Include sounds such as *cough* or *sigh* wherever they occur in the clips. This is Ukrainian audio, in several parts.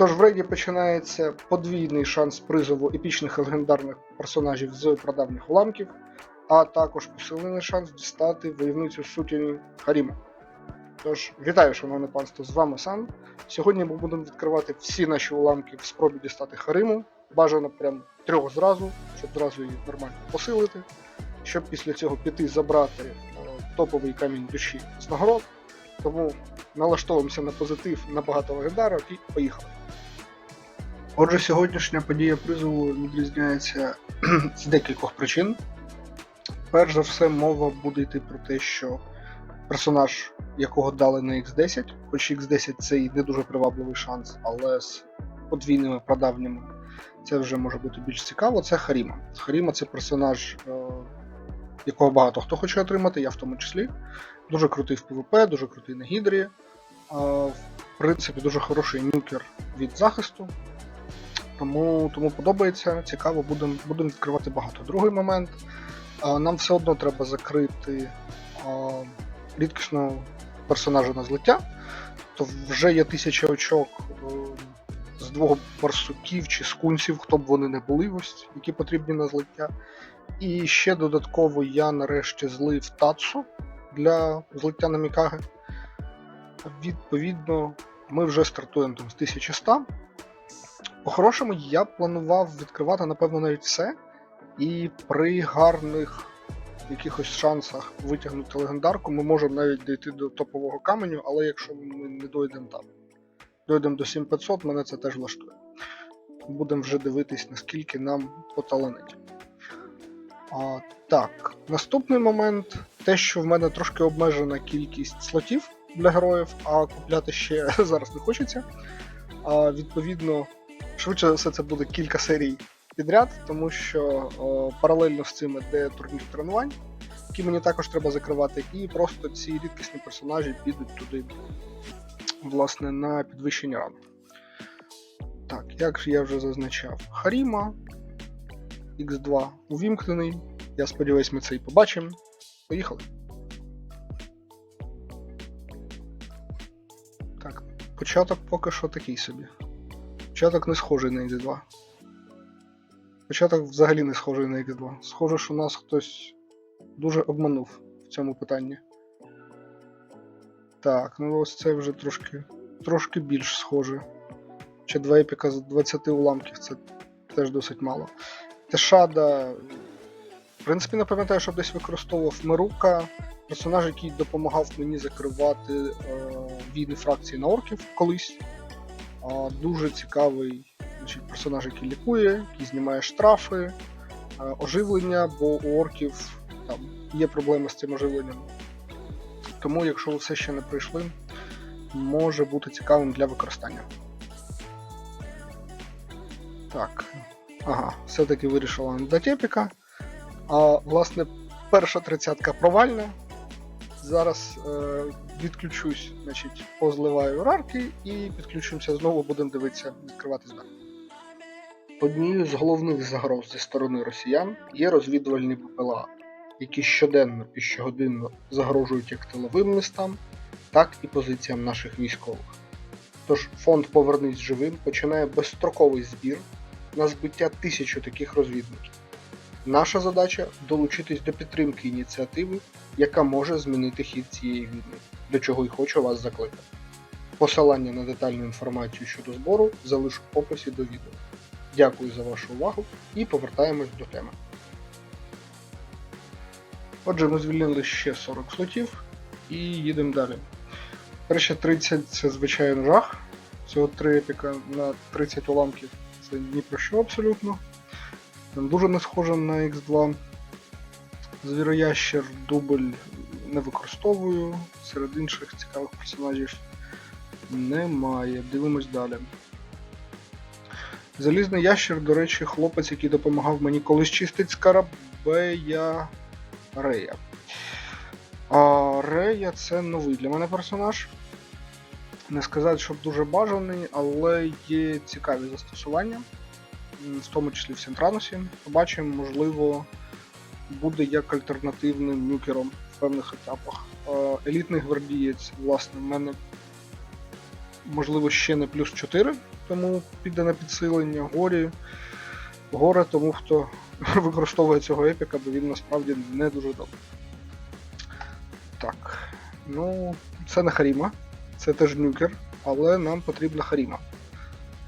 Тож в рейді починається подвійний шанс призову епічних легендарних персонажів з прадавніх уламків, а також посилений шанс дістати войовницю сутіні Харіма. Тож, вітаю, шановне панство, з вами Сан. Сьогодні ми будемо відкривати всі наші уламки в спробі дістати Хариму. Бажано прям трьох зразу, щоб зразу її нормально посилити, щоб після цього піти забрати е, топовий камінь душі з нагород. Тому налаштовуємося на позитив, на багато легендарів і поїхали. Отже, сьогоднішня подія призову відрізняється *clears throat* з декількох причин. Перш за все, мова буде йти про те, що персонаж, якого дали на X10, хоч X10 це і не дуже привабливий шанс, але з подвійними прадавніми це вже може бути більш цікаво. Це Харіма. Харіма це персонаж, е, якого багато хто хоче отримати, я в тому числі. Дуже крутий в ПВП, дуже крутий на Гідрі. Е, В принципі, дуже хороший нюкер від захисту. Тому, тому подобається, цікаво, будемо будем відкривати багато. Другий момент. Нам все одно треба закрити рідкісного персонажа на злиття. То вже є тисяча очок е, з двох барсуків чи скунсів, хто б вони не були, ось, які потрібні на злиття. І ще додатково я нарешті злив Тацу для злиття на Мікаги. Відповідно, ми вже стартуємо там з 1100. По-хорошому, я планував відкривати, напевно, навіть все. І при гарних якихось шансах витягнути легендарку, ми можемо навіть дійти до топового каменю, але якщо ми не дойдемо там, дойдемо до 7500, мене це теж влаштує. Будемо вже дивитись, наскільки нам поталанить. А, так, наступний момент те, що в мене трошки обмежена кількість слотів для героїв, а купляти ще *laughs* зараз не хочеться. А, відповідно, швидше все, це буде кілька серій підряд, тому що о, паралельно з цим іде турнір тренувань, які мені також треба закривати, і просто ці рідкісні персонажі підуть туди, власне, на підвищення рану. Так, як ж я вже зазначав, Харіма X2 увімкнений. Я сподіваюсь, ми це і побачимо. Поїхали. Так, початок поки що такий собі. Початок не схожий на X2. Початок взагалі не схожий на X2. Схоже, що нас хтось дуже обманув в цьому питанні. Так, ну ось це вже трошки, трошки більш схоже. Чи два епіка з 20 уламків це теж досить мало. Тешада. В принципі, не пам'ятаю, щоб десь використовував Мерука, персонаж, який допомагав мені закривати е, війни фракції на орків колись. Дуже цікавий значить, персонаж, який лікує, який знімає штрафи, е, оживлення, бо у орків там є проблеми з цим оживленням. Тому, якщо ви все ще не прийшли, може бути цікавим для використання. Так. Ага, все-таки вирішила не епіка. А власне, перша тридцятка провальна. Зараз е, відключусь, значить, позливаю рарки і підключимося знову, будемо дивитися, відкривати зверху. Однією з головних загроз зі сторони росіян є розвідувальні ППЛА, які щоденно і щогодинно загрожують як тиловим містам, так і позиціям наших військових. Тож фонд Повернись живим починає безстроковий збір на збиття тисячу таких розвідників. Наша задача долучитись до підтримки ініціативи, яка може змінити хід цієї війни, до чого й хочу вас закликати. Посилання на детальну інформацію щодо збору залишу в описі до відео. Дякую за вашу увагу і повертаємось до теми. Отже, ми звільнили ще 40 слотів і їдемо далі. Перші 30 це звичайно жах. Всього 3 епіка на 30 уламків. Це ні про що абсолютно. Дуже не схоже на X2. Звіроящер дубль не використовую. Серед інших цікавих персонажів немає. Дивимось далі. Залізний ящер, до речі, хлопець, який допомагав мені колись чистить скарабея Рея. А Рея це новий для мене персонаж. Не сказати, щоб дуже бажаний, але є цікаві застосування, в тому числі в Сентранусі. Побачимо, можливо, буде як альтернативним нюкером в певних етапах. Е, Елітний гвардієць, власне, в мене можливо, ще не плюс 4, тому піде на підсилення. Горі. Горе тому, хто *laughs* використовує цього епіка, бо він насправді не дуже добрий. Так. Ну, це не Харіма, це теж нюкер, але нам потрібна Харіма.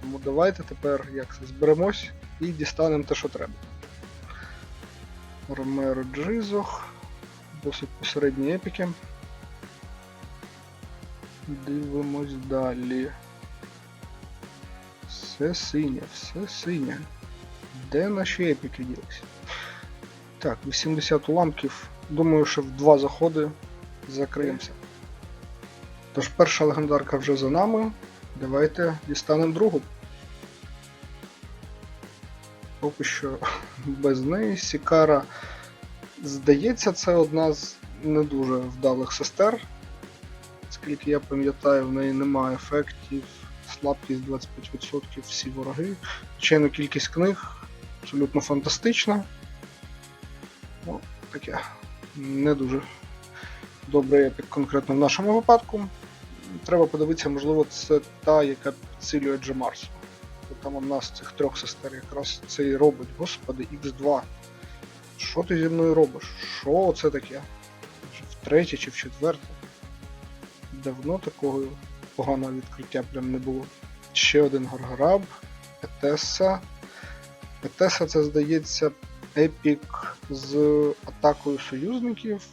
Тому давайте тепер як це зберемось і дістанемо те, що треба. Ромеро Джизох. Досить посередні епіки. Дивимось далі. Все синє, все синє. Де наші епіки ділися? Так, 80 уламків. Думаю, що в два заходи закриємося. Тож перша легендарка вже за нами. Давайте дістанемо другу. Поки що *laughs* без неї. Сікара, здається, це одна з не дуже вдалих сестер. Скільки я пам'ятаю, в неї немає ефектів, слабкість 25%, всі вороги. Звичайно, кількість книг абсолютно фантастична. Ну, таке не дуже добрий епік конкретно в нашому випадку. Треба подивитися, можливо, це та, яка підсилює Джемарсу. Там у нас цих трьох сестер якраз це і робить. Господи, X2. Що ти зі мною робиш? Що це таке? Чи Втретє чи в четверте? Давно такого поганого відкриття прям не було. Ще один Гаргараб, Етеса. Етеса це, здається, епік з атакою союзників,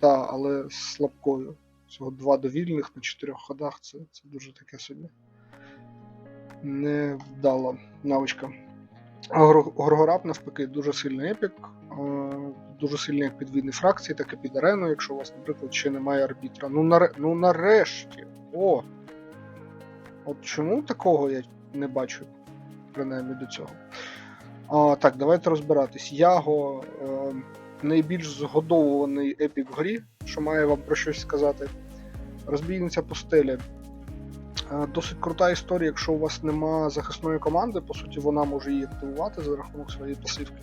та, але з слабкою. Всього два довільних на чотирьох ходах, це, це дуже таке собі. Невдала навичка. Горгораб, навпаки, дуже сильний епік, дуже сильний як під війни фракції, так і під арену, якщо у вас, наприклад, ще немає арбітра. Ну, наре... ну нарешті. О! От чому такого я не бачу, принаймні до цього. А, так, давайте розбиратись. Яго е, найбільш згодовуваний епік в грі, що має вам про щось сказати. Розбійниця пустелі. Е, Досить крута історія, якщо у вас нема захисної команди, по суті, вона може її активувати за рахунок своєї пасивки.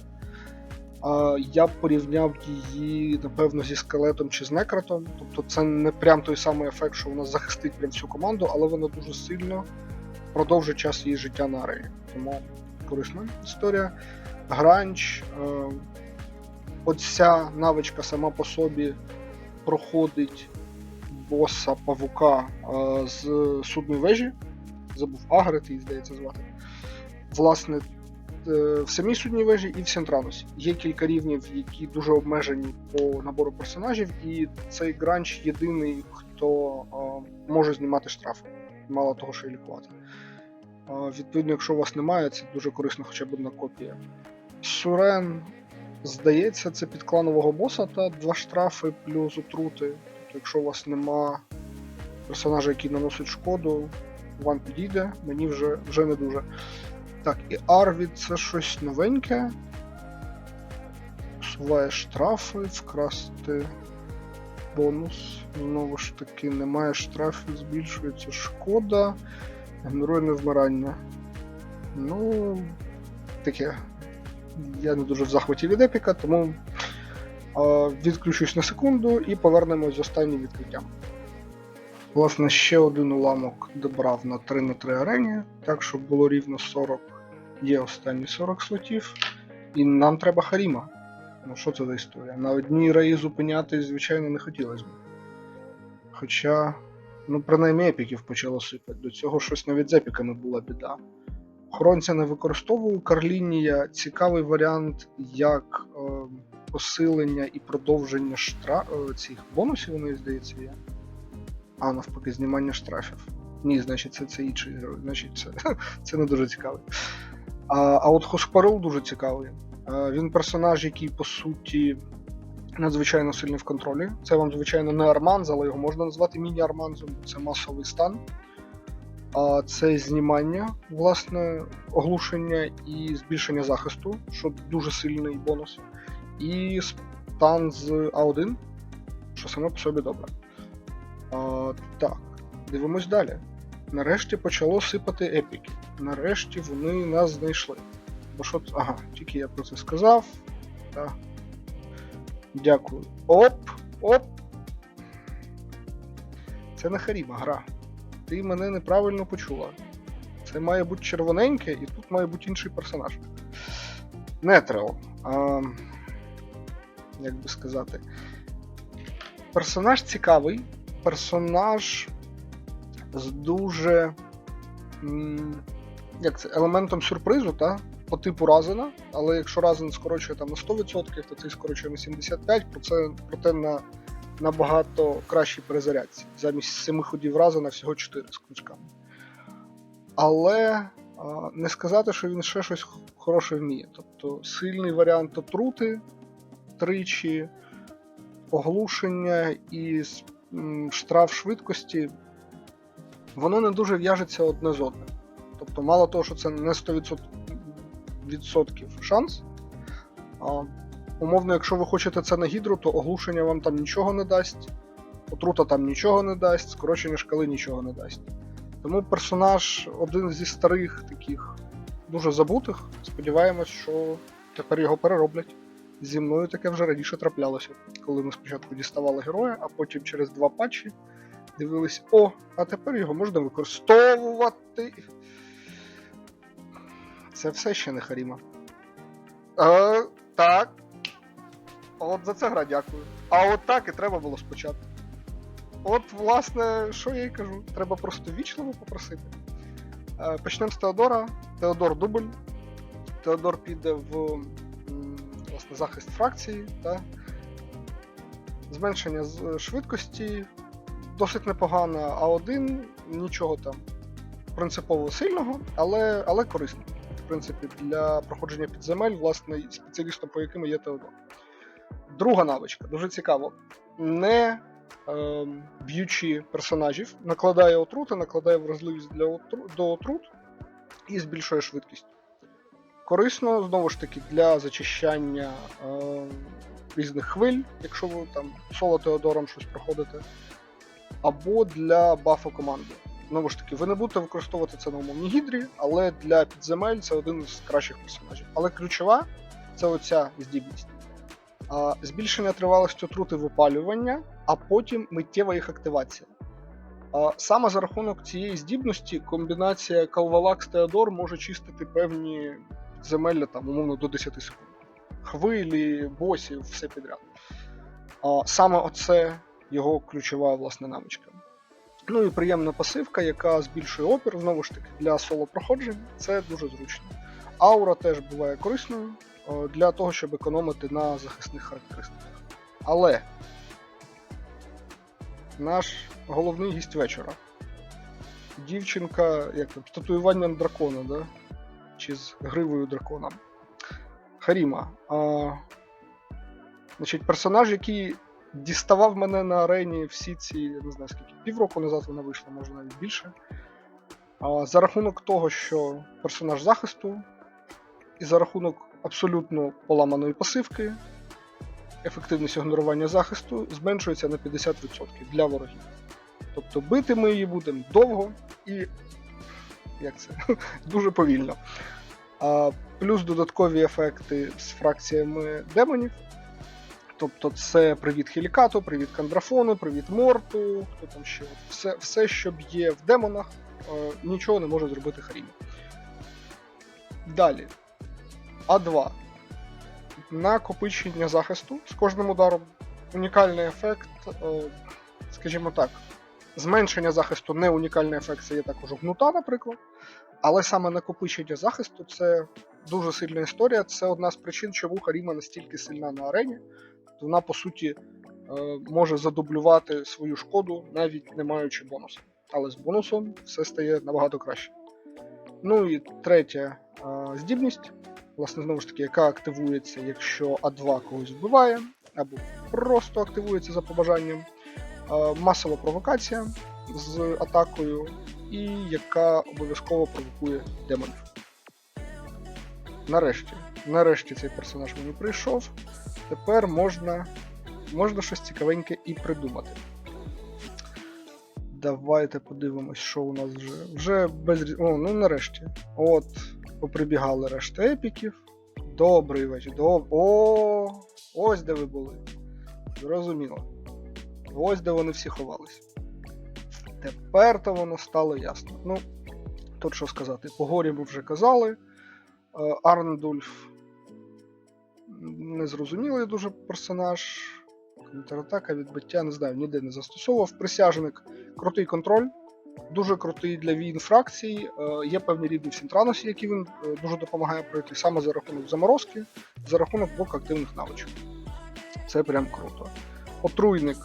Е, Я б порівняв її, напевно, зі скелетом чи з некротом. Тобто це не прям той самий ефект, що вона захистить прям всю команду, але вона дуже сильно продовжить час її життя на арені. Тому корисна історія. Гранч. Е, Оця навичка сама по собі проходить боса павука е, з судної вежі. Забув Агрет, її здається звати. Власне, е, в самій судній вежі і в Сентранусі. Є кілька рівнів, які дуже обмежені по набору персонажів, і цей гранч єдиний, хто е, може знімати штрафи. Мало того, що і лікувати. Відповідно, якщо у вас немає, це дуже корисно хоча б одна копія. Сурен, здається, це під кланового боса та два штрафи плюс отрути. Тобто, якщо у вас нема персонажа, який наносить шкоду, вам підійде, мені вже, вже не дуже. Так, і Арвід це щось новеньке. Усуває штрафи, вкрасти бонус. Знову ж таки, немає штрафів, збільшується шкода. Генерує невмирання. Ну, таке. Я не дуже в захваті від епіка, тому відключусь на секунду і повернемось з останнім відкриттям. Власне, ще один уламок добрав на 3 на 3 арені, так щоб було рівно 40. Є останні 40 слотів. І нам треба Харіма. Ну що це за історія? На одній раї зупинятись, звичайно, не хотілося б. Хоча, ну, принаймні епіків почало сипати. До цього щось навіть з епіками була біда. Охоронця не використовую. Карлінія цікавий варіант як е, посилення і продовження штра... е, цих бонусів, вони, здається, є. А, навпаки, знімання штрафів. Ні, значить, це, це інший герой. Значить, це, *laughs* це не дуже цікавий. А, а от Хоспарил дуже цікавий. Е, Він персонаж, який по суті надзвичайно сильний в контролі. Це вам, звичайно, не Арманз, але його можна назвати міні-Арманзом, це масовий стан. А це знімання, власне, оглушення і збільшення захисту, що дуже сильний бонус. І стан з А1, що саме по собі добре. А, так, дивимось далі. Нарешті почало сипати епіки. Нарешті вони нас знайшли. Бо що. ц- Ага, тільки я про це сказав. Так. Дякую. Оп! Оп! Це не Харіма гра. Ти мене неправильно почула. Це має бути червоненьке, і тут має бути інший персонаж. Нетрел. А, як би сказати. Персонаж цікавий. Персонаж з дуже. Як це? Елементом сюрпризу, та? по типу Разена, але якщо Разен скорочує там на 100%, то цей скорочує на 75%, про це, проте на набагато кращій перезарядці. Замість 7 ходів Разена всього 4 з крючками. Але не сказати, що він ще щось хороше вміє. Тобто сильний варіант отрути тричі, оглушення і штраф швидкості, воно не дуже в'яжеться одне з одним. Тобто, мало того, що це не 100% відсотків шанс. А, умовно, якщо ви хочете це на гідру, то оглушення вам там нічого не дасть, отрута там нічого не дасть, скорочення шкали нічого не дасть. Тому персонаж один зі старих таких дуже забутих. Сподіваємось, що тепер його перероблять. Зі мною таке вже раніше траплялося, коли ми спочатку діставали героя, а потім через два патчі дивились: о, а тепер його можна використовувати. Це все ще не Харіма. Е, так. От за це гра дякую. А от так і треба було спочатку. От, власне, що я й кажу, треба просто вічливо попросити. Е, Почнемо з Теодора. Теодор дубль. Теодор піде в власне, захист фракції. Та? Зменшення швидкості досить непогано, а один нічого там принципово сильного, але, але корисно. В принципі, для проходження підземель, власне, спеціалістом, по яким є Теодор. Друга навичка, дуже цікаво. Не ем, б'ючи персонажів, накладає отрути, накладає вразливість для отру... до отрут і збільшує швидкість. Корисно, знову ж таки, для зачищання ем, різних хвиль, якщо ви там соло Теодором щось проходите, або для бафу команди. Знову ж таки, ви не будете використовувати це на умовній гідрі, але для підземель це один з кращих персонажів. Але ключова це оця здібність. Збільшення тривалості отрути випалювання, а потім миттєва їх активація. Саме за рахунок цієї здібності комбінація Калвалакс Теодор може чистити певні земелля там, умовно до 10 секунд. Хвилі, босів, все підряд. Саме оце його ключова власне навичка. Ну і приємна пасивка, яка збільшує опір, знову ж таки, для соло проходжень, це дуже зручно. Аура теж буває корисною для того, щоб економити на захисних характеристиках. Але наш головний гість вечора. Дівчинка, як там, з татуюванням дракона, да? чи з гривою дракона. Харіма. А, значить, персонаж, який діставав мене на арені всі ці, я не знаю скільки, півроку назад вона вийшла, може навіть більше. А, за рахунок того, що персонаж захисту, і за рахунок абсолютно поламаної пасивки, ефективність ігнорування захисту зменшується на 50% для ворогів. Тобто бити ми її будемо довго і як це? *laughs* дуже повільно. А, плюс додаткові ефекти з фракціями демонів. Тобто це привіт Хелікату, привіт Кандрафону, привіт Морту, хто там ще. Все, все що є в демонах, е, нічого не може зробити Харімі. Далі. А2. Накопичення захисту з кожним ударом. Унікальний ефект, е, скажімо так, зменшення захисту не унікальний ефект, це є також гнута, наприклад. Але саме накопичення захисту це дуже сильна історія. Це одна з причин, чому Харіма настільки сильна на арені. Вона, по суті, е, може задублювати свою шкоду, навіть не маючи бонусу. Але з бонусом все стає набагато краще. Ну і третя е, здібність, власне, знову ж таки, яка активується, якщо А2 когось вбиває, або просто активується за побажанням. Е, масова провокація з атакою, і яка обов'язково провокує демонів. Нарешті, нарешті цей персонаж мені прийшов. Тепер можна, можна щось цікавеньке і придумати. Давайте подивимось, що у нас вже. Вже без О, ну нарешті. От, поприбігали решта епіків. Добрий вечір. Доб... О, ось де ви були. Зрозуміло. Ось де вони всі ховались. тепер то воно стало ясно. Ну, тут що сказати, по горі ми вже казали. Е, Арндульф незрозумілий дуже персонаж. Контратака, відбиття, не знаю, ніде не застосовував. Присяжник, крутий контроль, дуже крутий для війн фракцій. Е, є певні рівні в Сінтраносі, які він е, дуже допомагає пройти саме за рахунок заморозки, за рахунок двох активних навичок. Це прям круто. Отруйник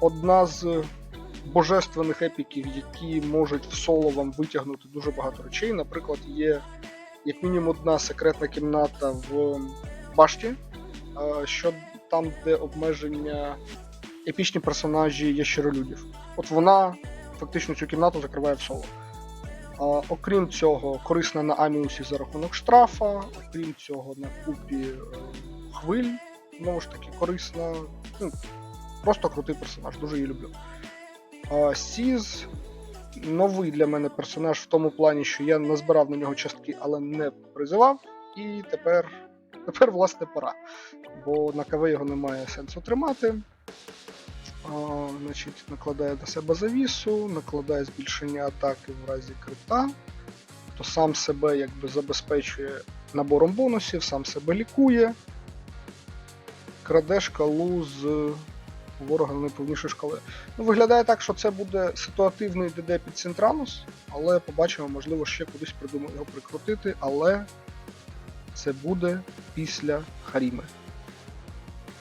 одна з божественних епіків, які можуть в соло вам витягнути дуже багато речей. Наприклад, є як мінімум одна секретна кімната в башті, е, що там, де обмеження епічні персонажі ящеролюдів. От вона фактично цю кімнату закриває в соло. А, окрім цього, корисна на Аміусі за рахунок штрафа, окрім цього, на купі е, хвиль, знову ж таки, корисна. Ну, просто крутий персонаж, дуже її люблю. А, Сіз новий для мене персонаж в тому плані, що я назбирав на нього частки, але не призивав. І тепер, тепер власне, пора. Бо на КВ його немає сенсу тримати. А, значить, накладає до себе завісу, накладає збільшення атаки в разі крита, то сам себе якби забезпечує набором бонусів, сам себе лікує, краде шкалу з ворога на найповнішої шкали. Ну, виглядає так, що це буде ситуативний ДД під Синтранус, але побачимо, можливо, ще кудись придумаю його прикрутити, але це буде після Харіми.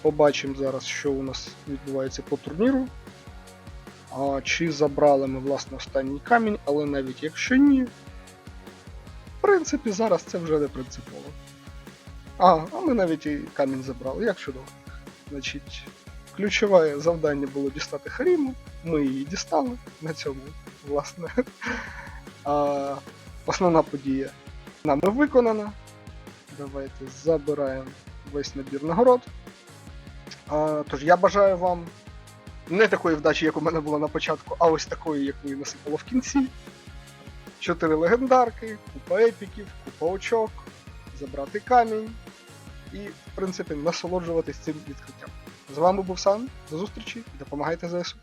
Побачимо зараз, що у нас відбувається по турніру. А, чи забрали ми власне останній камінь, але навіть якщо ні, в принципі, зараз це вже не принципово. А, а ми навіть і камінь забрали, як чудово. Значить, ключове завдання було дістати Харіму, ми її дістали на цьому, власне. *laughs* А, основна подія нами виконана. Давайте забираємо весь набір нагород. А, тож я бажаю вам не такої вдачі, як у мене було на початку, а ось такої, як ви насипало в кінці. Чотири легендарки, купа епіків, купа очок, забрати камінь і, в принципі, насолоджуватись цим відкриттям. З вами був Сан. До зустрічі допомагайте ЗСУ.